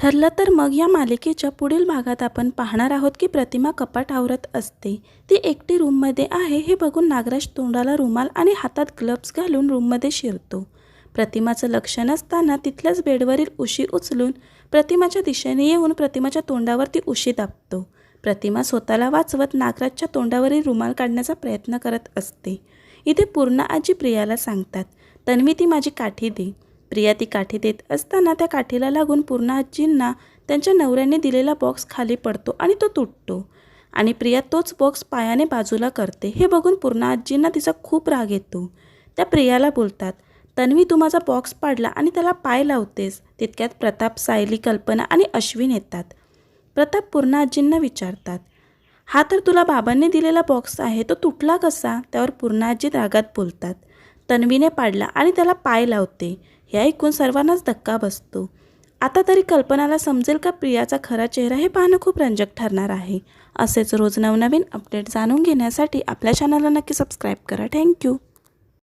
ठरलं तर मग या मालिकेच्या पुढील भागात आपण पाहणार आहोत की प्रतिमा कपाट आवरत असते. ती एकटी रूममध्ये आहे हे बघून नागराज तोंडाला रुमाल आणि हातात ग्लब्स घालून रूममध्ये शिरतो. प्रतिमाचं लक्ष नसताना तिथल्याच बेडवरील उशी उचलून प्रतिमाच्या दिशेने येऊन प्रतिमाच्या तोंडावर ती उशी दाबतो. प्रतिमा स्वतःला वाचवत नागराजच्या तोंडावरील रुमाल काढण्याचा प्रयत्न करत असते. इथे पूर्ण आजी प्रियाला सांगतात तन्वी ती माझी काठी दे. प्रिया ती काठी देत असताना त्या काठीला लागून पूर्ण आजींना त्यांच्या नवऱ्याने दिलेला बॉक्स खाली पडतो आणि तो तुटतो. आणि प्रिया तोच बॉक्स पायाने बाजूला करते. हे बघून पूर्ण आजींना तिचा खूप राग येतो. त्या प्रियाला बोलतात तन्वी तू माझा बॉक्स पाडला आणि त्याला पाय लावतेस. तितक्यात प्रताप सायली कल्पना आणि अश्विन येतात. प्रताप पूर्ण आजींना विचारतात हा तर तुला बाबांनी दिलेला बॉक्स आहे तो तुटला कसा? त्यावर पूर्ण आजी रागात बोलतात तन्वीने पाडला आणि त्याला पाय लावते. हे ऐकून सर्वांनाच धक्का बसतो. आता तरी कल्पनाला समजेल का प्रियाचा खरा चेहरा हे पाहणं खूप रंजक ठरणार आहे. असेच रोज नवनवीन अपडेट जाणून घेण्यासाठी आपल्या चॅनलला नक्की सबस्क्राईब करा. थँक्यू